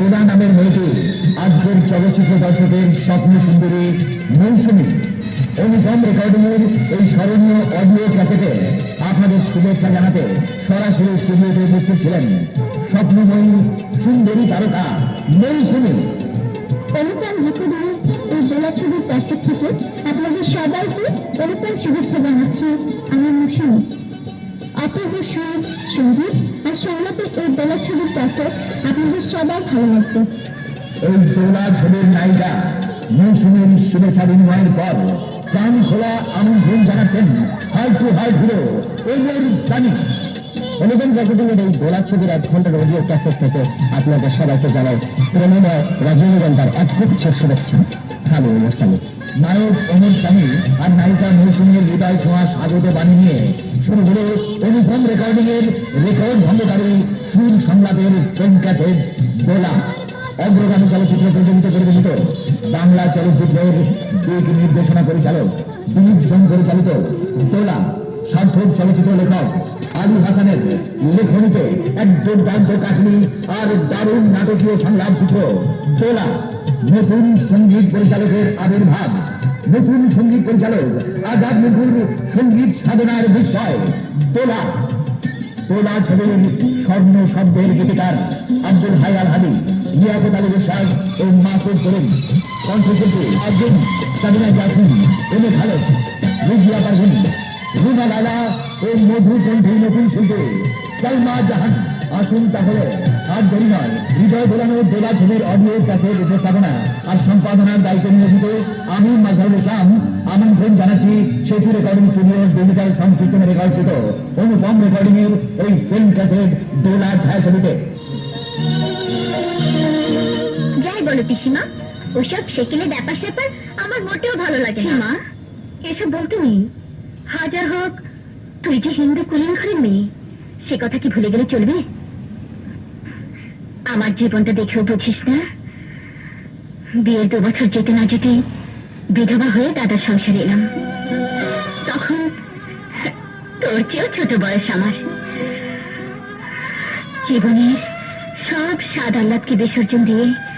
তোলা নামের মেয়েটি আজকের চলচ্চিত্র দর্শকের স্বপ্ন সুন্দরী মৌসুমী। অনুপম রেকর্ডিংয়ের এই স্মরণীয় অডিও ক্যাসেটে আপনাদের শুভেচ্ছা জানাতে সরাসরি স্টুডিওতে উপস্থিত ছিলেন স্বপ্নময়ী সুন্দরী তারকা মৌসুমী। অনুপ্রাণ রেকর্ডিংয়ের এই জেলা ছবির দর্শক থেকে আপনাদের সবাইকে অনুপ্রাণ শুভেচ্ছা জানাচ্ছি। আমি মৌসুমী। আপনাদের সবাই ভালো এই দোলা নায়িকা মৌসুমীর শুভেচ্ছা বিনিময়ের পর প্রাণ খোলা আমন্ত্রণ জানাচ্ছেন টু হিরো সানি। অনুপম এই দোলা ছবির এক ঘণ্টার অডিও ক্যাসেট থেকে আপনাদের সবাইকে জানাই প্রেমময় রজনীগন্ধার এক গুচ্ছ শুভেচ্ছা আমি ওমর নায়ক ওমর সানি আর নায়িকা মৌসুমীর হৃদয় ছোঁয়া স্বাগত বাণী নিয়ে শুরু হলো অনুপম রেকর্ডিং এর রেকর্ড ভঙ্গকারী সুর সংলাপের ক্যাসেট দোলা অগ্রগামী চলচ্চিত্র প্রযোজিত পরিবেশিত বাংলা চলচ্চিত্রের দিক নির্দেশনা পরিচালক দিলীপ সোম পরিচালিত দোলা সার্থক চলচ্চিত্র লেখক আলী হাসানের লেখনীতে এক দুর্দান্ত কাহিনী আর দারুণ নাটকীয় সংলাপ চিত্র দোলা নতুন সংগীত পরিচালকের আবির্ভাব। নতুন সংগীত পরিচালক আজাদ নতুন সংগীত সাধনার বিষয় দোলা তোলা ছবির স্বর্ণ শব্দের গীতিকার আব্দুল হাই আল হাদি। লিয়াকত আলী বিশ্বাস ও মাসুদ করিম কণ্ঠশিল্পী আব্দুল সাবিনা জাসমিন এম এ খালেদ রিজিয়া পারভিন রুনা লালা ও মধু কণ্ঠী নতুন শিল্পী। কালমা জাহান। আসুন তাহলে। আর দেরি নয়। হৃদয় দোলানো দোলা ছবির অডিও ক্যাসেট উপস্থাপনা আর সম্পাদনার দায়িত্ব নিয়োজিত আমি মাজহারুল ইসলাম। আমন্ত্রণ জানাচ্ছি সেতু রেকর্ডিং স্টুডিওর ডিজিটাল সাউন্ড সিস্টেমে রেকর্ডকৃত অনুপম রেকর্ডিং এর এই ফিল্ম ক্যাসেট দোলা ছায়াছবিতে যাই বলো পিসিমা। ওসব সেকেলে ব্যাপার স্যাপার আমার মোটেও ভালো লাগে না। মা এসব বলতে নেই। হাজার হোক তুই যে হিন্দু কুলিন ঘরের মেয়ে। সে কথা কি ভুলে গেলে চলবে? আমার জীবনটা দেখেও বুঝিস না? বিয়ের দু বছর যেতে না যেতে বিধবা হয়ে দাদার সংসারে এলাম। তখন তোর চেয়েও ছোট বয়স আমার। জীবনের সব সাদ আহ্লাদকে বিসর্জন দিয়ে